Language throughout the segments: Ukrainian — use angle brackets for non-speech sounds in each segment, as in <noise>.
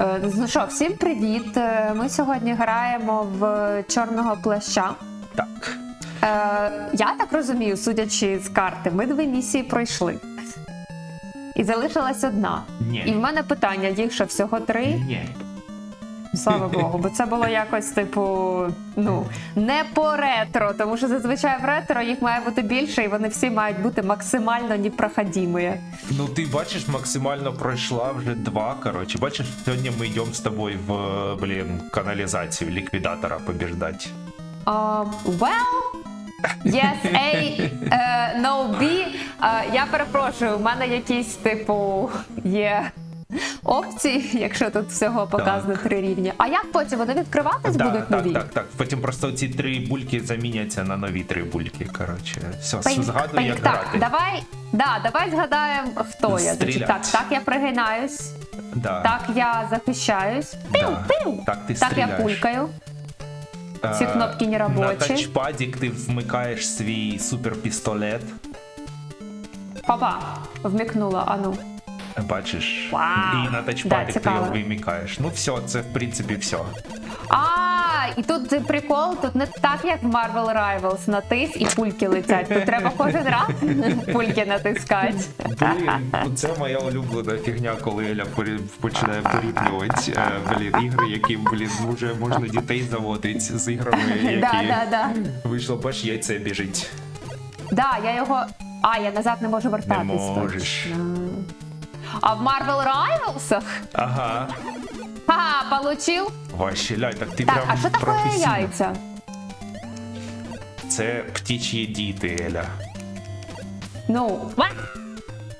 Е, Ну що, всім привіт! Е, Ми сьогодні граємо в чорного плаща. Так. Е, я так розумію, судячи з карти, ми дві місії пройшли. І залишилась одна. Ні. І в мене питання: їх що всього три? Ні. Слава Богу, бо це було якось, типу, ну, не по ретро, тому що зазвичай в ретро їх має бути більше, і вони всі мають бути максимально непроходимі. Ну ти бачиш, максимально пройшла вже два. Коротше, бачиш, сьогодні ми йдемо з тобою в блін, каналізацію ліквідатора побіждати. Uh, well, yes, A, uh, no, B. Uh, я перепрошую, у мене якісь, типу, є опції, якщо тут всього показано три рівні. А як потім вони відкриватись Так, будуть так, нові? так, так. Потім просто ці три бульки заміняться на нові три бульки. Коротше, все, Пинк, згадуй, пинк. як так, грати. давай, да, давай згадаємо, хто я. Значить, Стрілять. так, так, я пригинаюсь, Да, так, я захищаюсь, да. пиу. Так, ти так, я стріляєш. пулькаю. Ці Е, кнопки не На робочі. тачпадік ти вмикаєш свій суперпістолет. Папа, вмикнула, ану. Бачиш? Вау. І на Да, ти його вимикаєш. Ну все, це в принципі все. А, і тут прикол, тут не так, як в Marvel Rivals, натис і пульки летять. Тут треба <laughs> кожен раз пульки натискати. Блін, це моя улюблена фігня, коли Еля починає порівнювати е, блін, ігри, яким блін, вже можна дітей заводити з іграми, <laughs> які Да, да, да. вийшло, бач, яйце біжить. Да, я його. А, я назад не можу вертатись. Не можеш. точно. А в Marvel Rivals? Ага. Ха, получив. Ваші ляй, так ти Так, прям а що таке професійно. яйця? Це птічі діти, Еля. Ну, ва!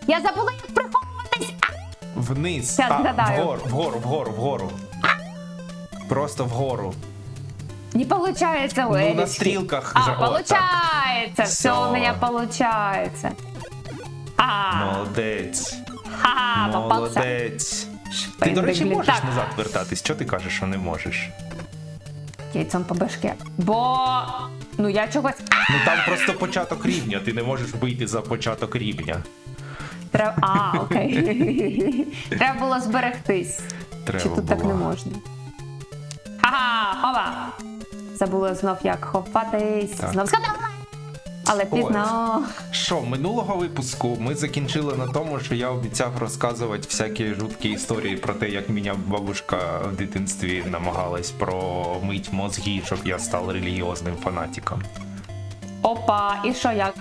я забула, як приховуватись. А! Вниз, Щас згадаю. вгору, вгору, вгору, вгору. Просто вгору. Не получается у Ну, на стрілках. А, за- о, так. получается, все Всё. у меня получается. А, Молодець. Ха, попался. Молодець. Ти, до речі, Блін, можеш так. назад вертатись. Чого ти кажеш, що не можеш? Яйцом по башке. Бо, ну я чогось... Ну там просто початок рівня, ти не можеш вийти за початок рівня. Треба... А, окей. <laughs> Треба було зберегтись. Треба Чи тут так не можна? Ха-ха, хова. Забула знов як ховатись. Так. Знов згадала. Але пізно. Що, минулого випуску ми закінчили на тому, що я обіцяв розказувати всякі жуткі історії про те, як мене бабушка в дитинстві намагалась промить мозги, щоб я став релігіозним фанатиком. Опа, і що як?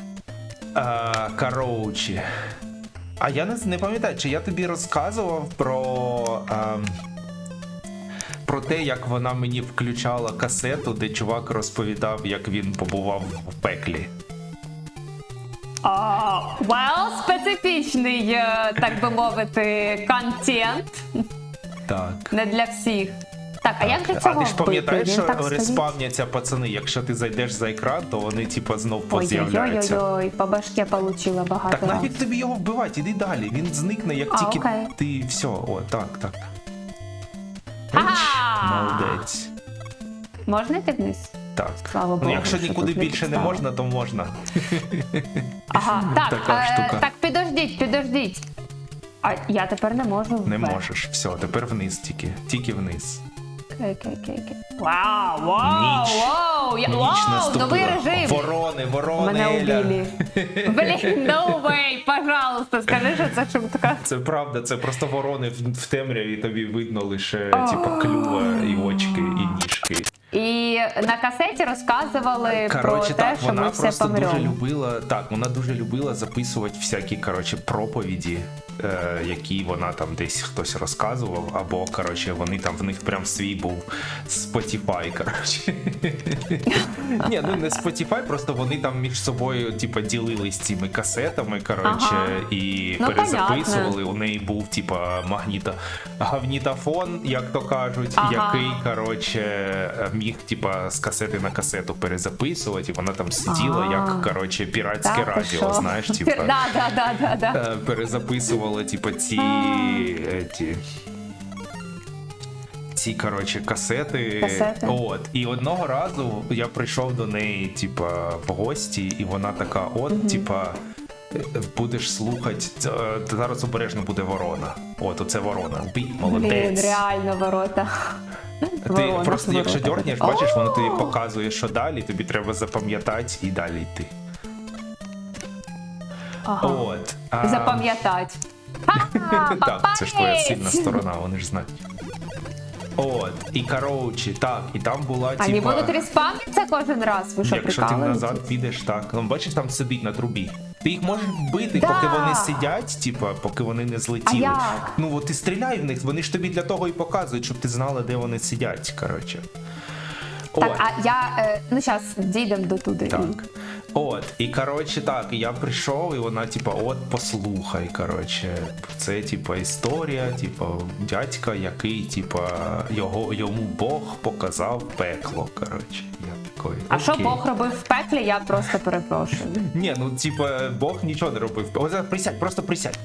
А, короче. А я не, не пам'ятаю, чи я тобі розказував про. ем, про те, як вона мені включала касету, де чувак розповідав, як він побував в пеклі. А, well, специфічний, е, так би мовити, контент. Так. Не для всіх. Так, а як же А цього ти ж пам'ятаєш, що так стоїть? респавняться пацани, якщо ти зайдеш за екран, то вони типа знов поз'являються. Ой-ой-ой, по башке получила багато Так раз. нафіг тобі його вбивати, іди далі. Він зникне, як А, тільки окей. ти все. О, так, так. Ага! Молодець. Можна йти вниз? Так. Слава Богу, ну, якщо що нікуди тут не більше не підстава. можна, то можна. Ага, <laughs> так, Така е, штука. так, підождіть, підождіть. А я тепер не можу. Не вверх. можеш. Все, тепер вниз тільки. Тільки вниз. Окей, окей, окей, окей. Вау, вау, Ніч. вау, я, Ніч вау, наступила. новий режим. Ворони, ворони. Мене Еля. убили. <laughs> Блін, no way, пожалуйста, скажи, що це шутка. Це правда, це просто ворони в, в темряві тобі видно лише типа клюва і очки, і на касеті розказували про так, те, що вона ми все просто дуже любила. Так, вона дуже любила записувати всякі коротше проповіді, які вона там десь хтось розказував, або коротше, вони там в них прям свій був Spotify, коротше. <laughs> Ні, ну не Spotify, просто вони там між собою, типа, ділились цими касетами, коротше, і Ну, перезаписували. У неї був, типа, магніто гавнітофон, як то кажуть, який, коротше, міг, типа, з касети на касету перезаписувати, і вона там сиділа, як, коротше, піратське радіо, знаєш, типа. <laughs> Да, Перезаписувала, типа, ці. Ті, ці, коротше, касети. Касети. От. І одного разу я прийшов до неї, типа, в гості, і вона така: от, типа. е, Будеш слухати, зараз обережно буде ворона. От, оце ворона. Вбий, Блін, реально ворота. Ти Ворона, просто, якщо ворота. дьорнеш, бачиш, воно тобі показує, що далі, тобі треба запам'ятати і далі йти. Ага. От. Ха-ха, Так, це ж твоя сильна сторона, вони ж знають. От, і коротше, так, і там була типа. будуть респавнитися кожен раз. Ви що, Якщо ти прикалуєтесь? назад підеш, так. Ну, бачиш, там сидить на трубі. Ти їх можеш бити, Да. поки вони сидять, типа, поки вони не злетіли. А як? Ну от ти стріляй в них, вони ж тобі для того і показують, щоб ти знала, де вони сидять. Коротше. Так, От. а я, е, ну зараз дійдемо до туди. Так. От, і коротше, так, я прийшов, і вона, типа, от послухай, коротше, це типа історія, типа, дядька, який, типа, його йому Бог показав пекло. Коротше. Я такий, А що окей. Бог робив в пеклі, я просто перепрошую. Ні, ну типа Бог нічого не робив. О, зараз присядь, просто присядь.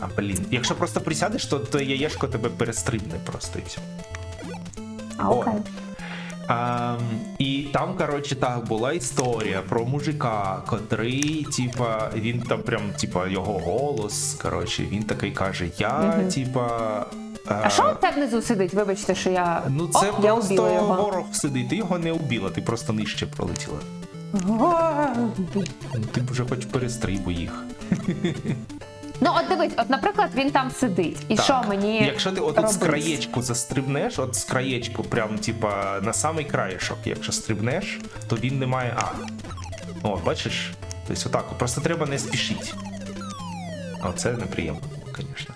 А блін, якщо просто присядеш, то, то яєшко тебе перестрибне просто і все. А, О. окей. А, і там, коротше, так була історія про мужика, котрий, типа, він там прям, типа, його голос. Коротше, він такий каже: Я, типа. А що це внизу сидить? Вибачте, що я. Ну, це Оп, просто убила його. ворог сидить. Ти його не убила, ти просто нижче пролетіла. Ну, ти вже хоч перестрибуй їх. <laughs> Ну, от дивись, от, наприклад, він там сидить. І Так. що мені. Якщо ти отут з краєчку застрибнеш, от з краєчку, прям типа на самий краєшок, якщо стрибнеш, то він не має А. О, бачиш? Тобто отак. Просто треба не спішити. О, це неприємно, звісно.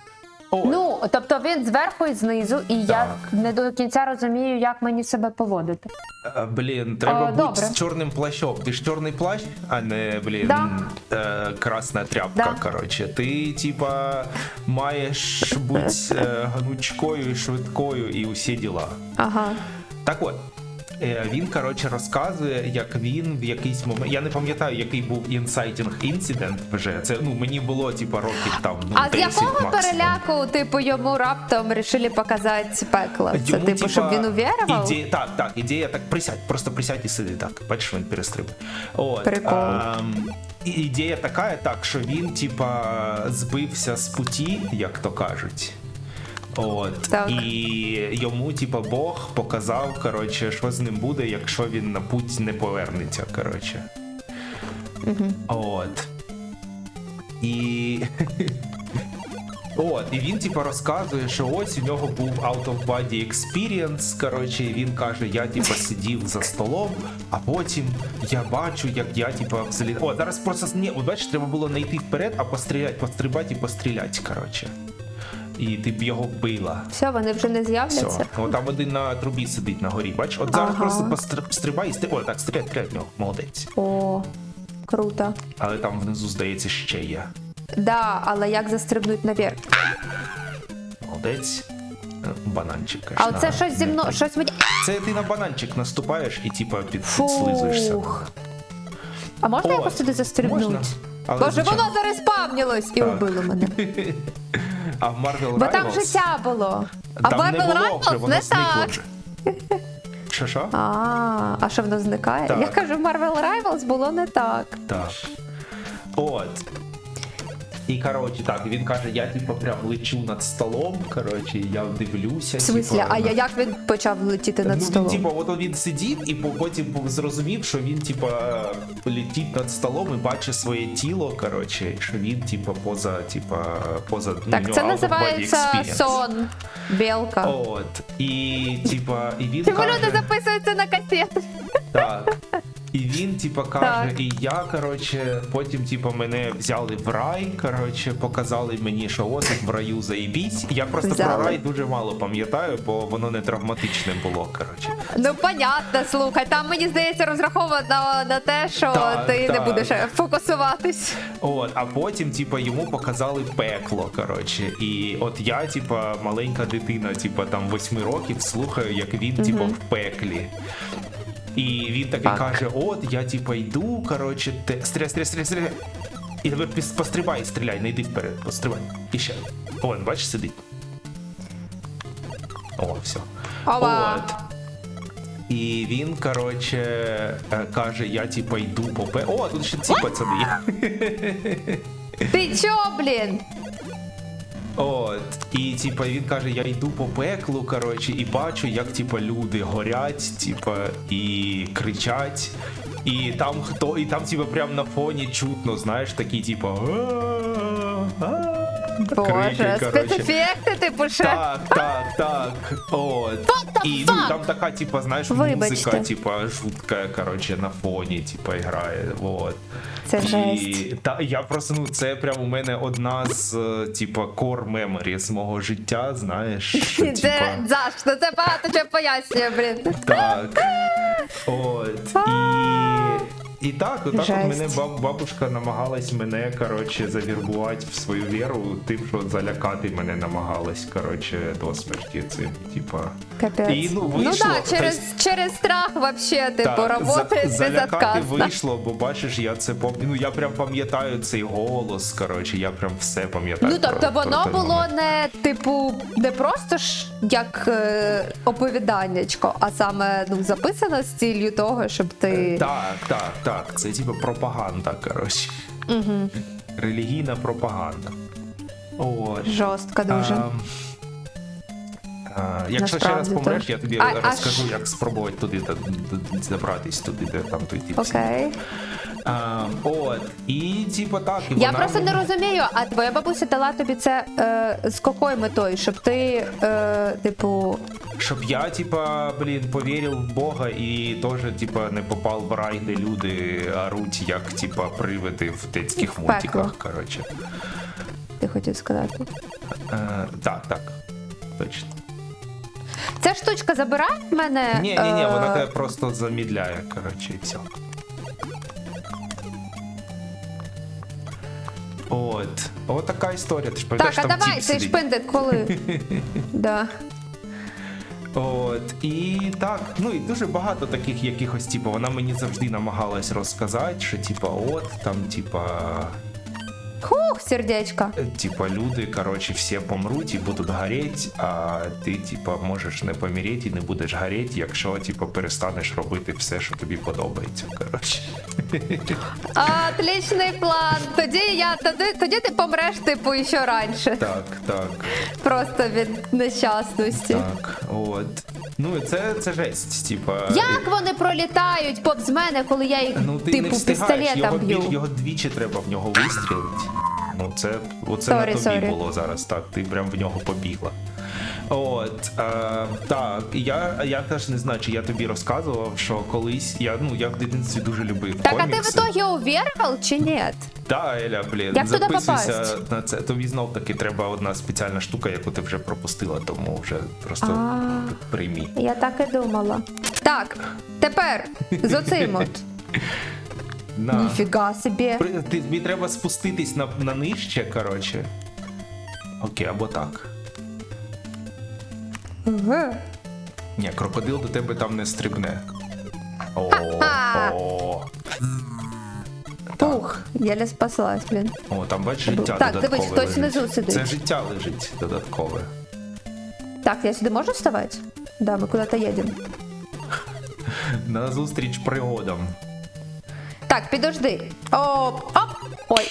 О, Ну, тобто він зверху і знизу, і я Так. не до кінця розумію, як мені себе поводити. е, блін, треба А, бути добре. з чорним плащом. Ти ж чорний плащ, а не, блін, Да. е, красна тряпка. Да. Коротше, ти, типа, маєш бути е, гнучкою і швидкою і усі діла. Ага. Так от. Е, Він, коротше, розказує, як він в якийсь момент. Я не пам'ятаю, який був інсайтінг інцидент вже. Це ну мені було типа років там ну, А з якого максимум. переляку, типу, йому раптом вирішили показати пекло? Це Йому, типу, щоб він увірував? Ідея, так, так, ідея так присядь, просто присядь і сиди так. Бачиш, він перестрибує. От, Прикол. ем, ідея така, так, що він, типа, збився з путі, як то кажуть. От. Так. І йому, типа, Бог показав, коротше, що з ним буде, якщо він на путь не повернеться. Коротше. От. І. <laughs> От, і він типа розказує, що ось у нього був out of body experience. Коротше, і він каже: я типа сидів за столом, а потім я бачу, як я типа взагалі. О, зараз просто ні, от бачиш, треба було не йти вперед, а постріляти, пострибати і постріляти. Коротше. І ти б його била. Все, вони вже не з'являться. Все. О, там один на трубі сидить на горі. Бачиш? От зараз Ага. просто постр- стрибай і стрибай. О, так, стріляй, стріляй в нього. Молодець. О, круто. Але там внизу, здається, ще є. Да, але як застрибнуть наверх? Молодець. Е, Бананчик. А конечно, оце щось зі мною, щось мені. Це ти на бананчик наступаєш і типа під, підслизуєшся. Фух. А можна От. якось туди застрибнути? Можна. Але, Боже, звичайно- воно зареспавнилось і Так. убило мене. <laughs> А в Marvel Rivals... Бо там життя було. А там в не Marvel було вже, Rivals воно не зникло так. вже. Що що? А, а що воно зникає? Так. Я кажу, в Marvel Rivals було не так. Так. От. І коротше, так, він каже, я типу прям лечу над столом. Коротше, я дивлюся. В смислі, типу, а я на- як він почав летіти над ну, столом? Він, типу, от він сидів і по- потім зрозумів, що він, типа, летить над столом і бачить своє тіло, коротше, що він, типа, поза, типа, поза ну, Так, нього це називається сон. Білка. От. І, типа, і він Типу каже, люди записуються на касету. так. І він, типа, каже, Так. і я, коротше, потім, типа, мене взяли в рай, коротше, показали мені, що от в раю заїбісь. Я просто Взяли. про рай дуже мало пам'ятаю, бо воно не травматичне було, коротше. Ну, понятно, слухай, там мені здається розраховано на, на те, що Так, ти не будеш е, фокусуватись. От, а потім, типа, йому показали пекло. Коротше, і от я, типа, маленька дитина, типа там восьми років, слухаю, як він, типа, в пеклі. І він такий Так. каже: От, я типа йду, коротше, те... стріляй, стріляй, стріляй, стріляй. І тепер пострибай, стріляй, не йди вперед, пострибай. І ще. О, бачиш, сидить. О, все. Ова. От. І він, коротше, е, каже: я типа йду по. О, тут ще ці пацани. Ти чо, блін? От, і типа він каже, я йду по пеклу, коротше, і бачу, як типа люди горять, типа, і кричать. І там хто, і там, типа, прям на фоні чутно, знаєш, такі, типа. Боже, спецефекти, типу, ще. Так, так, так. От. І ну, там така, типа, знаєш, Вибачте. музика, типа, жутка, коротше, на фоні, типа, грає. Вот. Це І та я просто ну це прям у мене одна з е, типа core memory з мого життя, знаєш. <laughs> що, Це, типа, Заш, ну це багато чого пояснює, блін. так. От. І, і так, отак от мене баб, бабушка намагалась мене, коротше, завірбувати в свою віру, тим, що залякати мене намагалась, коротше, до смерті цим, типа. Капець. І, ну, ну вийшло, так, через, через страх вообще, типу, Так, работає за- залякати вийшло, бо бачиш, я це пам... ну я прям пам'ятаю цей голос. Коротше, я прям все пам'ятаю. Ну тобто про- про воно той було момент. не типу не просто ж як е, оповіданнячко, а саме ну записано з ціллю того, щоб ти Так, так, так. Це типу пропаганда, коротше. угу. Релігійна пропаганда. От. Жорстка дуже. А, а, якщо ще раз Насправді, помреш, я тобі А- а розкажу, як спробувати туди забратись туди, де там той тип. Окей. А, от. І типу так. І Я вона просто не мені- розумію, а твоя бабуся дала тобі це е, з якою метою, щоб ти, е, типу, Щоб я, типа, блін, повірив в Бога і теж, типа, не попав в рай, де люди оруть, як, типа, привиди в дитських В пекло. мультиках. Коротше. ти хотів сказати. Е, так, так. Точно. Ця штучка забирає в мене. Ні, ні, ні, е, вона тебе просто замідляє, коротше, і все. От. От така історія. Ти ж Так, пам'ятаєш, а там давай тіп цей сидить. шпиндик коли. <laughs> да. От і так, ну і дуже багато таких якихось, типу, вона мені завжди намагалась розказати, що типа, от там, типа, Хух, сердечко. е, типа, люди, коротше, всі помруть і будуть гореть, а ти, типа, можеш не поміряти і не будеш гореть, якщо типа перестанеш робити все, що тобі подобається. Коротше. <laughs> Отличний план. Тоді я тоді, тоді ти помреш, типу, ще раніше. Так, так, Просто від нещасності. так. От. Ну це, це жесть, типа. Як вони пролітають повз мене, коли я їх Ну ти не типу встигаєш, пістолетом його, б'ю? його двічі треба в нього вистрілити. Ну це оце Sorry, на тобі sorry. було зараз, так, ти прям в нього побігла. От, е, так, я, я теж не знаю, чи я тобі розказував, що колись я, ну, я в дитинстві дуже любив Так, а ти в комікси. итоге увірував чи ні? Да, Еля, блін, Як записуйся попасть? на це. Тобі знов таки треба одна спеціальна штука, яку ти вже пропустила, тому вже просто приймі. Я так і думала. Так, тепер з оцим от. <laughs> На. Ніфіга собі. При- ти- Тобі треба спуститись на, на нижче, коротше. Окей, або так. Ага. Ні, крокодил до тебе там не стрибне. О, о, Ух, єле спаслась, блін. о, там бачиш життя Так, додаткове. дивись, хтось лежить. внизу сидить. Це життя лежить додаткове. Так, я сюди можу вставати? Да, ми куди-то їдемо. На зустріч пригодам. Так, підожди. Оп, оп. Ой.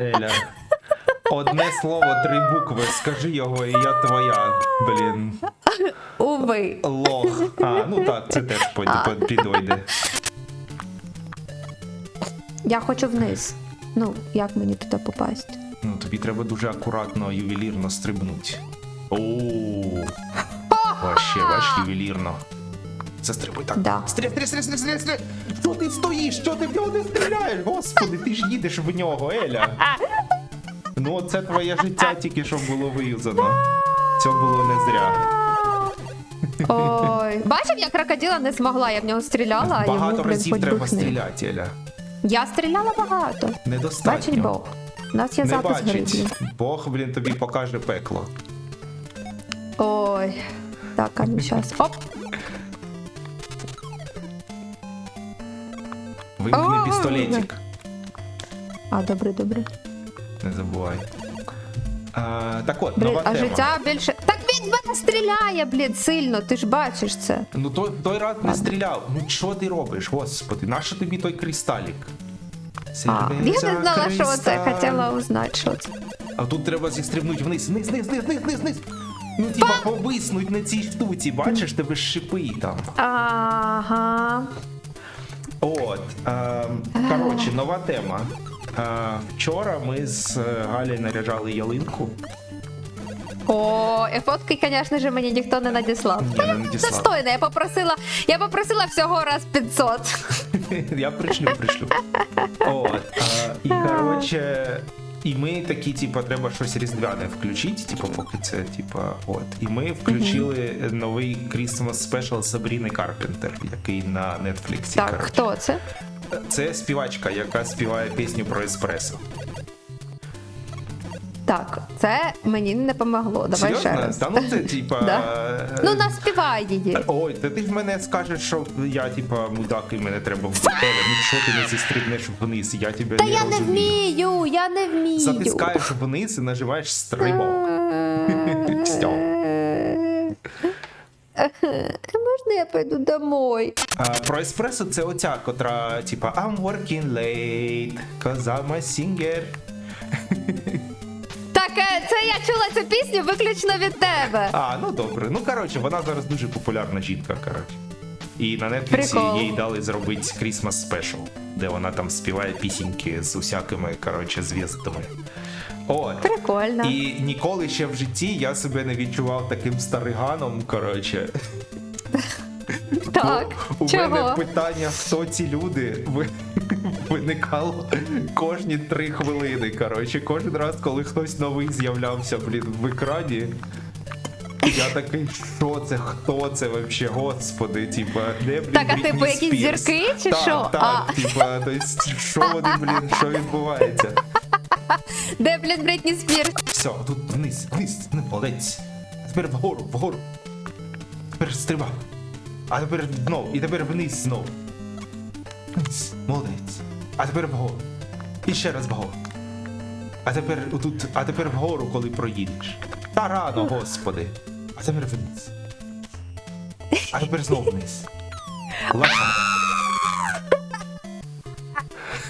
Еля. Одне слово, три букви. Скажи його, і я твоя. Блін. Уви. Лох. А, ну так, це теж під- під- підойде. Я хочу вниз. Ну, як мені туди попасти? Ну, тобі треба дуже акуратно, ювелірно стрибнути. Оу. Вообще, бач, ювелірно. Застрибуй так. Да. Стрі, стрі, стрі, стрі, стрі, стрі. Що ти стоїш? Що ти в нього не стріляєш? Господи, ти ж їдеш в нього, Еля. Ну, це твоє життя тільки що було виюзано. Це було не зря. Ой. Бачив, я крокодила не змогла, я в нього стріляла, а Багато йому, блін, разів хоч треба бухни. стріляти, Еля. Я стріляла багато. Недостатньо. Бачить Бог. У нас є Не запис бачить. блін. Бог, блін, тобі покаже пекло. Ой. Так, а ну щас. Оп. Вимкни пістолетик. А, добре, добре. Не забувай. А, так от, Блін, нова а тема. життя більше. Так він мене стріляє, блін, сильно, ти ж бачиш це. Ну той, той раз не стріляв. Ну що ти робиш, господи, нащо тобі той кристалік? А, я не знала, що це, хотіла узнати, що це. А тут треба зістрибнути вниз, вниз, вниз, вниз, вниз, вниз, вниз. Ну, типа, повиснуть на цій штуці, бачиш, тебе шипи там. Ага. От, е, коротше, нова тема. Е, вчора ми з е, Галею наряжали ялинку. О, і фотки, звісно ж, мені ніхто не надіслав. Ні, не надіслав. Достойно, я попросила, я попросила всього раз 500. <laughs> Я пришлю, пришлю. От, е, і коротше. І ми такі, типу, треба щось різдвяне включити, типу, поки це, типу, от. І ми включили новий Christmas Special Сабріни Карпентер, який на Netflix. Так, коротше. хто це? Це співачка, яка співає пісню про еспресо. Так, це мені не помогло. Давай ще раз. Та ну це типа. <laughs> Да. е, Ну, наспівай її. Ой, та ти ж мене скажеш, що я типа мудак і мене треба вбити. Ну що ти не зістрибнеш вниз? Я тебе Та не я не розумію. вмію, я не вмію. Затискаєш вниз і наживаєш стрибок. <laughs> Всьо. Можна я пойду домой? А, про еспресо це оця, котра, типа, I'm working late, cause I'm a singer. <laughs> Це я чула цю пісню виключно від тебе. А, ну добре. Ну коротше, вона зараз дуже популярна жінка, коротше. І на Netflix Прикол. їй дали зробити Christmas Special, де вона там співає пісеньки з усякими, коротше, зв'язками. От. Прикольно. І ніколи ще в житті я себе не відчував таким стариганом, коротше. Так, У мене чого? питання, хто ці люди, ви- виникало кожні три хвилини. Коротше, кожен раз, коли хтось новий з'являвся, блін, в екрані. Я такий, що це, хто це вообще, господи, типа, де, блін, Так, а Брітні типу, якісь Спірс? зірки чи так, що? Так, А. типа, то есть, що вони, блін, що відбувається? Де, блін, Бритні Спірс? Все, тут вниз, вниз, не молодець. Тепер вгору, вгору. Тепер стрибай. А тепер знов, і тепер вниз знов. Вниз, молодець. А тепер вгору. І ще раз вгору. А тепер отут, а тепер вгору, коли проїдеш. Та рано, господи. А тепер вниз. А тепер знов вниз. Лаша.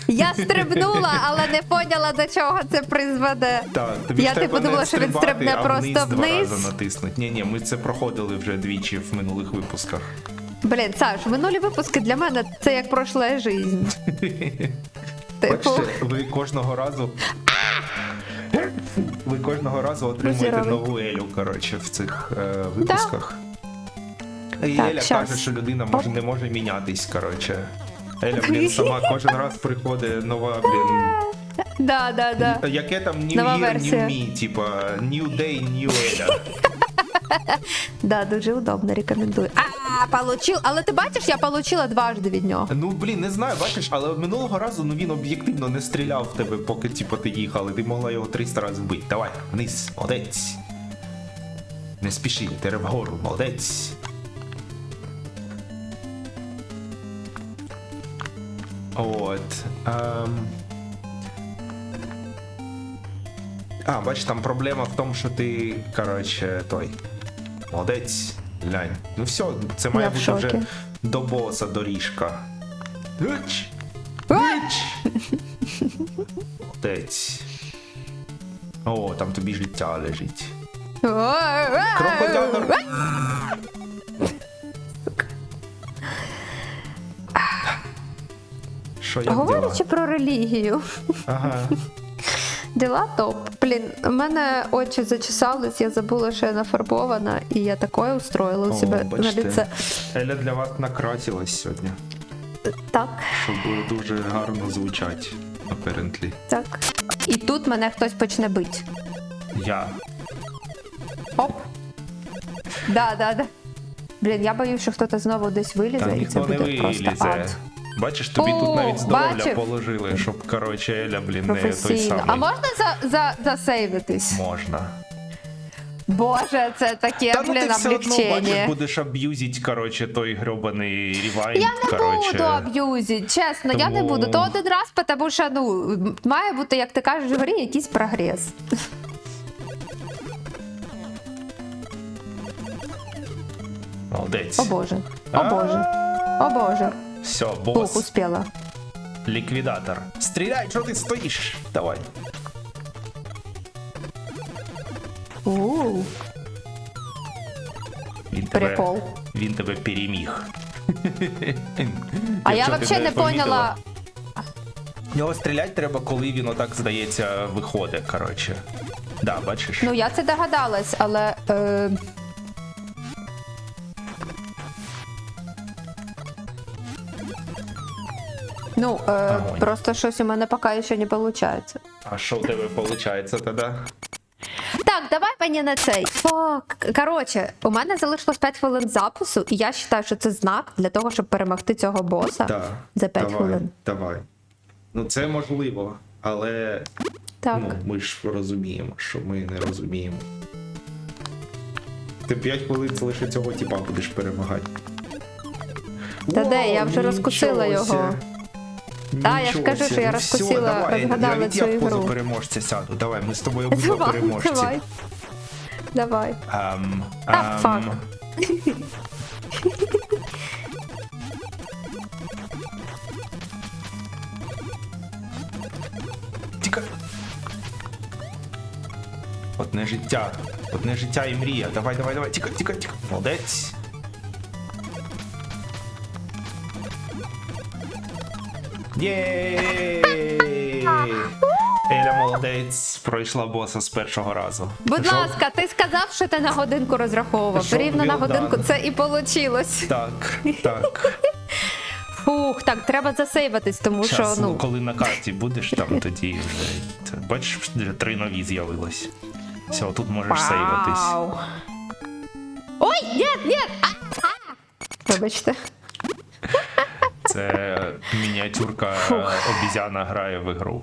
Я стрибнула, але не поняла, до чого це призведе. Так, тобі Я ж треба типу не що він стрибати, стрибне а просто вниз. Два рази натиснуть. Ні, ні, ми це проходили вже двічі в минулих випусках. Блін, Саш, минулі випуски для мене це як пройшла жизнь. <laughs> Типу, Бачите, ви кожного разу. <laughs> Ви кожного разу отримуєте Здоровий. нову Елю, коротше, в цих е, випусках. І Так, Еля щас. каже, що людина може, не може мінятись, коротше. Еля, блін, <laughs> сама кожен раз приходить нова, блін. да, да, да. Яке там New Нова Year, версія. New Me, типа New Day, New Еля. Да, дуже удобно, рекомендую. А, получил. Але ти бачиш, я получила дважди від нього. Ну блін, не знаю, бачиш, але минулого разу ну він об'єктивно не стріляв в тебе, поки типу, ти їхав, і ти могла його 300 разів вбити. Давай, вниз, молодець. Не спіши, ти вгору, молодець. От. Ем... А, бачиш, там проблема в тому, що ти, коротше, той. Молодець. Глянь. Ну все, це має Я в бути шокі. вже до боса доріжка. Гич! Ой! Гич! Молодець. О, там тобі життя лежить. Крокодятор. Що діла? Говорячи про релігію, Ага. діла топ. Блін, у мене очі зачесались, я забула, що я нафарбована, і я такое устроїла у себе на бачите. лице. Еля для вас накрасилась сьогодні, Так, щоб дуже гарно звучать, apparently. так. І тут мене хтось почне бити. Я. Оп. Да, да, да. Блін, я боюсь, що хтось знову десь вилізе, Та і це ніхто не буде просто вилізе. Бачиш, тобі О, тут навіть здоров'я бачив? положили, щоб, коротше, Еля, блін, не той Професійно. самий. А можна за, за, засейвитись? Можна. Боже, це таке, Та ну ти блін, все одно бачиш, облегчення. будеш аб'юзить, коротше, той грьобаний ревайн, Я не коротше. буду аб'юзити, чесно, я не Тому- буду. То один раз, тому що ну, має бути, як ти кажеш, в грі якийсь прогрес. Молодець. О боже. О боже. О боже. Все, Ух, бос. успіла. Ліквідатор. Стріляй, що ти стоїш? Давай. У, Він тебе, прикол. він тебе переміг. <laughs> А я взагалі не поняла. В Нього стріляти треба, коли він отак, здається, виходить, коротше. Да, бачиш? Ну, я це догадалась, але. Е... Ну, Огонь. просто щось у мене поки ще не виходить. А що в тебе виходить тоді? Так, давай мені на цей. Фак. Коротше, у мене залишилось 5 хвилин запису, і я вважаю, що це знак для того, щоб перемогти цього боса Так. за 5 давай, хвилин. Давай. Ну це можливо, але Так. ну, ми ж розуміємо, що ми не розуміємо. Ти 5 хвилин лише цього типа будеш перемагати. Та де, я вже розкусила його. ся. Та, я ж кажу, що я розкусила, давай, розгадала навіть цю я в позу ігру. переможця сяду. Давай, ми з тобою <laughs> обидва Давай, переможці. давай. Давай. Ам, Та, ам, фак. Тікай. Одне життя. Одне життя і мрія. Давай, давай, давай. Тікай, тікай, тікай. Молодець. Єй! Еля молодець, пройшла боса з першого разу. Будь Пішов? ласка, ти сказав, що ти на годинку розраховував. Рівно на Вілдан. годинку це і получилось. Так, так. Фух, так, треба засейватись, тому Щас, що ну, ну. коли на карті будеш, там тоді вже. Бачиш, три нові з'явилось. Все, тут можеш сейватись. Ой, ні, ні! А, а! Вибачте. Це мініатюрка обізяна грає в ігру.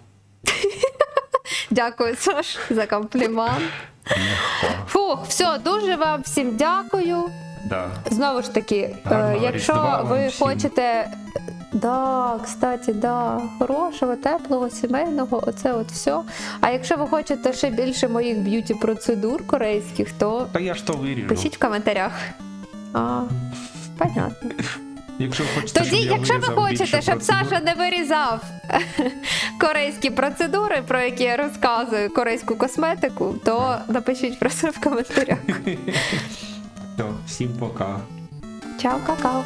Дякую, Саш, за комплімент. Фух, все, дуже вам всім дякую. Да. Знову ж таки, е, Гарного якщо ви всім. хочете. Да, кстати, да, хорошого, теплого, сімейного, оце от все. А якщо ви хочете ще більше моїх б'юті процедур корейських, то Та я ж то виріжу. пишіть в коментарях. А, понятно. Якщо хочете, Тоді, щоб я якщо ви вирізав хочете, щоб процедур, Саша не вирізав <laughs> корейські процедури, про які я розказую, корейську косметику, то напишіть про це в коментарях. <laughs> то всім пока. Чао, какао.